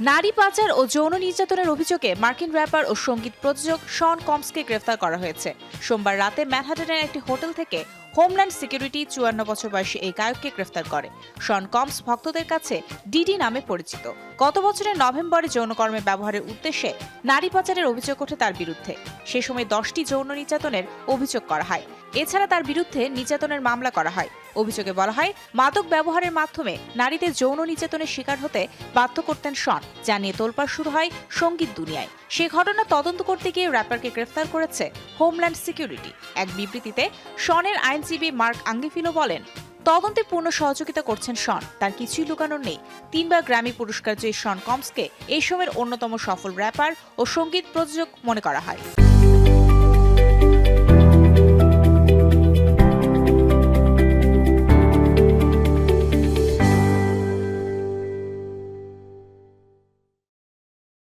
নারী পাচার ও যৌন নির্যাতনের অভিযোগে মার্কিন র্যাপার ও সংগীত প্রযোজক শন কমসকে গ্রেফতার করা হয়েছে। সোমবার রাতে ম্যানহাটনের একটি হোটেল থেকে হোমল্যান্ড সিকিউরিটি চুয়ান্ন বছর বয়সী এই গায়ককে গ্রেফতার করে। শন কমস ভক্তদের কাছে ডিডি নামে পরিচিত। গত বছরের নভেম্বরে যৌনকর্মে ব্যবহারের উদ্দেশ্যে নারী পাচারের অভিযোগ ওঠে তার বিরুদ্ধে। সে সময় দশটি যৌন নির্যাতনের অভিযোগ করা হয়। এছাড়া তার বিরুদ্ধে নির্যাতনের মামলা করা হয়। অভিযোগে বলা হয়, মাদক ব্যবহারের মাধ্যমে নারীদের যৌন নির্যাতনের শিকার হতে বাধ্য করতেন শন, যা নিয়ে তোলপাড় শুরু হয় সংগীত দুনিয়ায়। সে ঘটনা তদন্ত করতে গিয়ে র্যাপারকে গ্রেফতার করেছে হোমল্যান্ড সিকিউরিটি এক বিবৃতিতে শনের আইনজীবী মার্ক আঙ্গিফিলো বলেন, তদন্তে পূর্ণ সহযোগিতা করছেন শন, তার কিছুই লুকানোর নেই। তিনবার গ্র্যামি পুরস্কার জয়ী শন কমসকে এই সময়ের অন্যতম সফল র্যাপার ও সংগীত প্রযোজক মনে করা হয়।